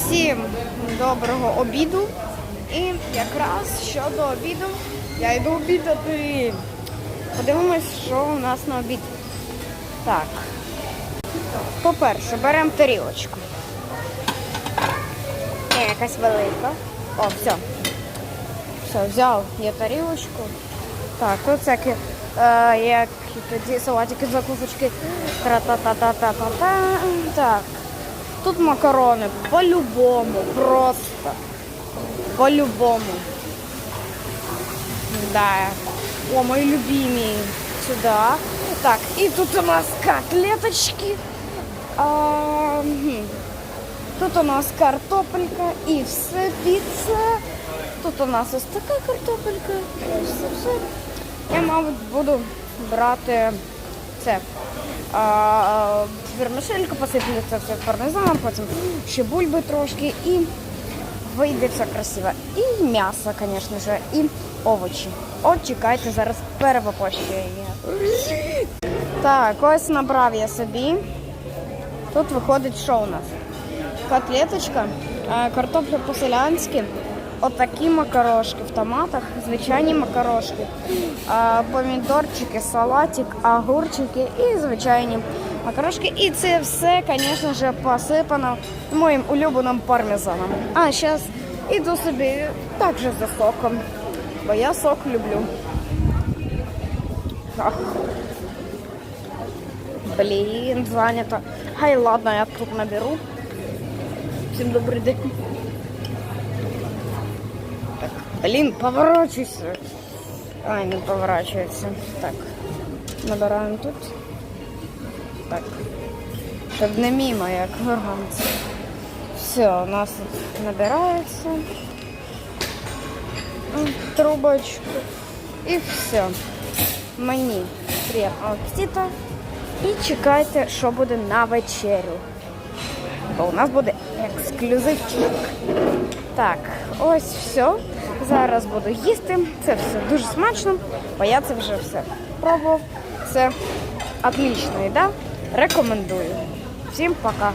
Всім доброго обіду. І якраз щодо обіду я йду обідати. Подивимось, що у нас на обід. Так. По-перше, беремо тарілочку. Ні, якась велика. О, все. Все, взяв я тарілочку. Так, тут всякі е, як тоді салатики, закусочки. Тра-та-та-та-та-та-та. Так. Тут макарони по-любому, просто. По-любому. Да. О, мої любимі. Сюда. Так, і тут у нас котлеточки. А. Тут у нас картопелька і все піца. Тут у нас ось така картопелька. Все, все. Я, мабуть, буду брати це. А, вермишельку посиплю все пармезаном, потім ще бульби трошки і вийде все красиво. І м'ясо, звісно ж, і овочі. От чекайте, зараз перевопощу її. Так, ось набрав я собі. Тут виходить, що у нас? Котлеточка, е, картопля по-селянськи, отакі макарошки в томатах, звичайні макарошки, помідорчики, салатик, огурчики і звичайні макарошки. І це все, звісно ж, посипано моїм улюбленим пармезаном. А зараз іду собі також за соком, бо я сок люблю. Ах. Блін, зайнято. Хай ладно, я тут наберу. Всім добрий день. Так, блін, поворачуйся. Ай, не поворачується. Так. Набираємо тут. Так. Щоб не мимо, як варганці. Все, у нас тут набирається. Трубочку. І все. Мені приємного апетиту. І чекайте, що буде на вечерю. Бо у нас буде ексклюзивчик. Так, ось все. Зараз буду їсти. Це все дуже смачно, бо я це вже все пробував. Це отлично, да? Рекомендую. Всім пока.